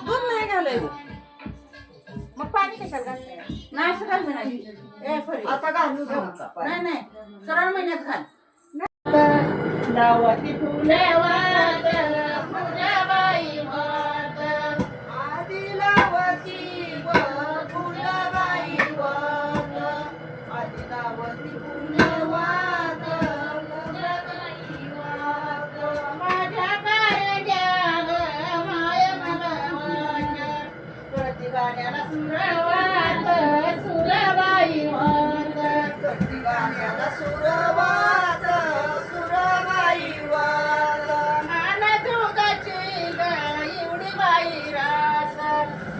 दूध नाही घालायचं मग पाणी कशाला घालताय नाही असं घालचं नाही आता घालू नाही नाही सरळ महिन्यात घाल लावती फुले.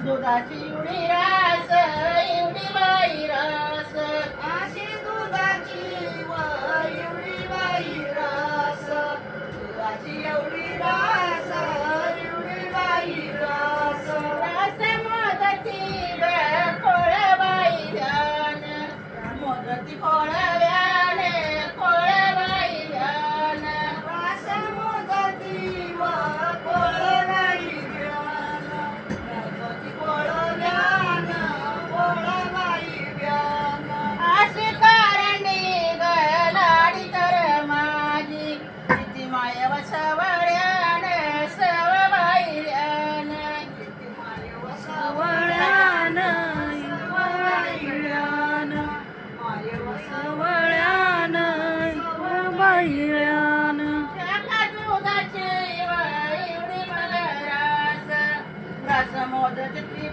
दुधाची एवढी रास एवढी बाई रास अशी दुधाची एवढी बाई रास दुधाची एवढी रास एवढी बाई रास रास मोदती कोळबाई ध्यान मोदती कोळा as a mother to three